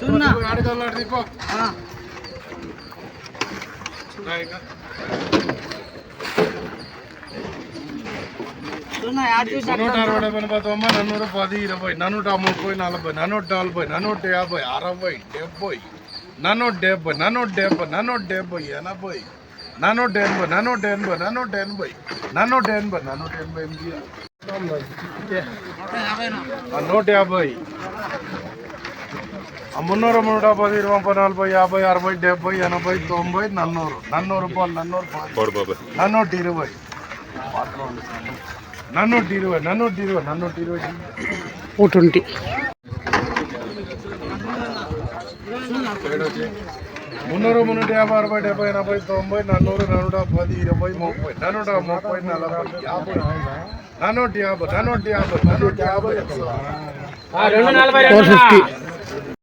సున్నా ఆడగలడు దీపో ఆ, సున్నా యాడ్ చూసి నూట అరవై ఎనభై తొంభై నన్నూరు పది ఇరవై నన్నూట ముప్పై నలభై నన్నూట నలభై నన్నూట యాభై అరవై డెబ్బై నన్నూట డెబ్బై నన్నూట డెబ్బై నన్నూట డెబ్బై ఎనభై నన్నూట ఎనభై నన్నూట ఎనభై నన్నూట ఎనభై నన్నూట ఎనభై నన్నూట ఎనభై ఎనిమిది ఆ, నూట యాభై ఆ, మున్నూరు నూట పది ఇరవై ముప్పై నలభై యాభై అరవై డెబ్బై ఎనభై తొంభై నన్నూరు. నన్నూరు రూపాయలు నన్నూరు రూపాయలు నన్నూట ఇరవై. నన్నూట ఇరవై నన్నూట ఇరవై నన్నూట ఇరవై. ఓ ట్వంటీ. మున్నూరు మున్నూట యాభై అరవై డెబ్బై ఎనభై తొంభై నన్నూరు నన్నూట పది ఇరవై ముప్పై. నన్నూట ముప్పై నలభై. యాభై నన్నూట యాభై నన్నూట యాభై. నన్నూట యాభై ఫోర్ ఫిఫ్టీ.